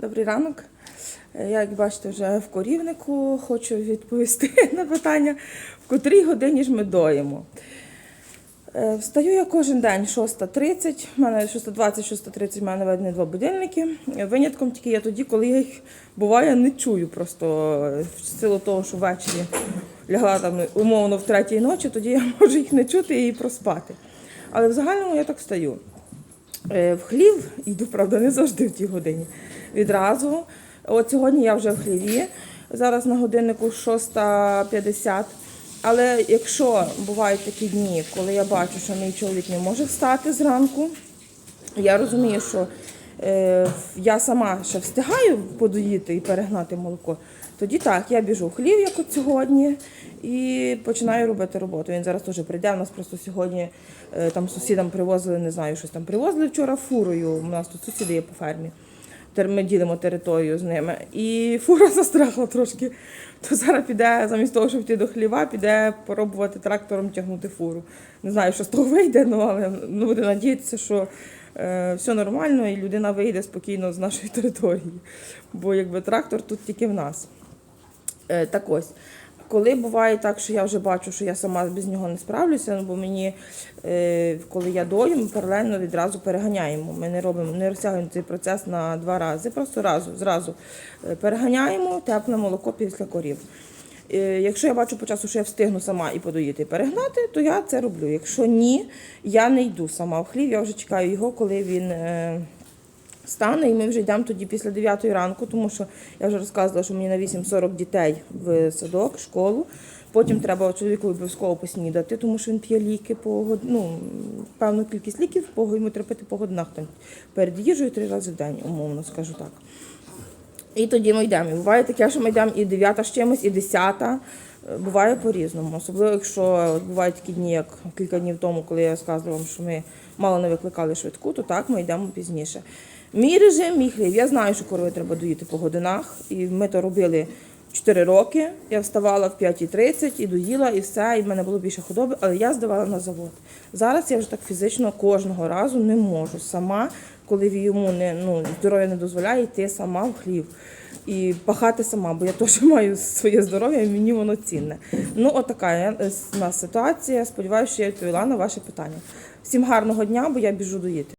Добрий ранок. Е, Як бачите, вже в корівнику хочу відповісти на питання, в котрій годині ж ми доїмо. Е, Встаю я кожен день 6.30, в мене 6.20, 6.30 в мене видні два будильники. Е, Винятком тільки є тоді, коли я їх буває не чую просто в силу того, що ввечері лягла там умовно в третій ночі, тоді я можу їх не чути і проспати. Але в загальному я так встаю. Е, В хлів йду, правда, не завжди в тій годині. Відразу. От сьогодні я вже в хліві. Зараз на годиннику 6.50. Але якщо бувають такі дні, коли я бачу, що мій чоловік не може встати зранку, я розумію, що е, я сама ще встигаю подоїти і перегнати молоко. Тоді так, я біжу в хлів, як от сьогодні, і починаю робити роботу. Він зараз теж прийде. У нас просто сьогодні е, там сусідам привозили, не знаю, щось там привозили вчора фурою. У нас тут сусіди є по фермі. Ми ділимо територію з ними. І фура застрягла трошки. То зараз піде, замість того, щоб йти до хліва, піде пробувати трактором тягнути фуру. Не знаю, що з того вийде, ну, але ну, буде надіятися, що е, все нормально і людина вийде спокійно з нашої території. Бо якби трактор тут тільки в нас. Е, так ось. Коли буває так, що я вже бачу, що я сама без нього не справлюся, ну, бо мені, е, коли я дою, ми паралельно відразу переганяємо. Ми не робимо, не розтягуємо цей процес на два рази, просто разу, зразу е, переганяємо тепле молоко після корів. Е, Якщо я бачу по часу, що я встигну сама і подоїти, і перегнати, то я це роблю. Якщо ні, я не йду сама в хлів, я вже чекаю його, коли він. Стане, і ми вже йдемо тоді після 9 ранку, тому що я вже розказувала, що мені на 8.40 дітей в садок, в школу. Потім треба чоловіку обов'язково поснідати, тому що він п'є ліки по ну, певну кількість ліків, по йому треба по годинах там, перед їжею три рази в день, умовно скажу так. І тоді ми йдемо. І буває таке, що ми йдемо і 9 з чимось, і 10. Е, Буває по-різному. Особливо, якщо бувають такі дні, як кілька днів тому, коли я розказувала вам, що ми мало не викликали швидку, то так ми йдемо пізніше. Мій режим, мій хліб. Я знаю, що корови треба доїти по годинах, і ми то робили 4 роки. Я вставала в 5.30 і доїла, і все, і в мене було більше худоби, але я здавала на завод. Зараз я вже так фізично кожного разу не можу сама, коли йому не ну, здоров'я не дозволяє йти сама в хлів і пахати сама, бо я теж маю своє здоров'я, і мені воно цінне. Ну, отака е, у нас ситуація. Сподіваюся, що я відповіла на ваше питання. Всім гарного дня, бо я біжу доїти.